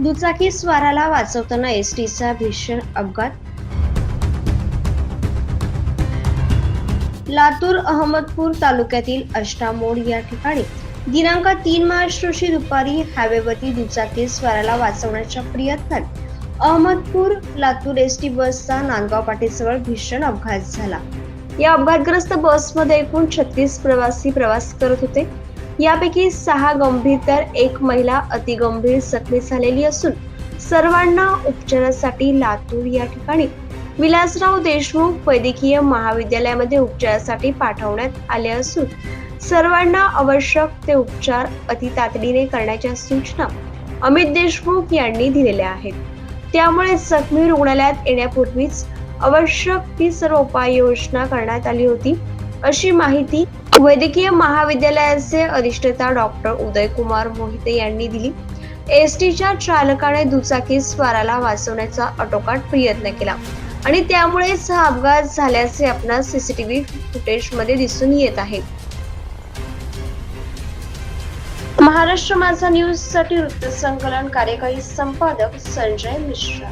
दुचाकी स्वाराला वाचवताना एसटीचा भीषण अपघात. लातूर अहमदपूर तालुक्यातील अष्टामोड या ठिकाणी दिनांक तीन मार्च रोजी दुपारी हायवेवरती दुचाकी स्वाराला वाचवण्याच्या प्रयत्नात अहमदपूर लातूर एस टी बसचा नांदगाव पाटीजवळ भीषण अपघात झाला. या अपघातग्रस्त बसमध्ये एकूण छत्तीस प्रवासी प्रवास करत होते. यापैकी सहा गंभीर तर एक महिला अतिगंभीर जखमी झालेली असून सर्वांना उपचारासाठी लातूर या ठिकाणी विलासराव देशमुख वैद्यकीय महाविद्यालयामध्ये उपचारासाठी पाठवण्यात आले असून सर्वांना आवश्यक ते उपचार अति तातडीने करण्याच्या सूचना अमित देशमुख यांनी दिलेल्या आहेत. त्यामुळे जखमी रुग्णालयात येण्यापूर्वीच आवश्यक ती सर्व उपाययोजना करण्यात आली होती. अशी माहिती वैद्यकीय महाविद्यालयाचे अधिष्ठाता डॉक्टर उदयकुमार मोहिते यांनी दिली. एस टीच्या चालकाने दुचाकी स्वाराला वाचवण्याचा आटोकाट प्रयत्न केला आणि त्यामुळेच हा अपघात झाल्याचे आपणास सीसीटीव्ही फुटेजमध्ये दिसून येत आहे. महाराष्ट्र माझा न्यूजसाठी वृत्तसंकलन कार्यकारी संपादक संजय मिश्रा.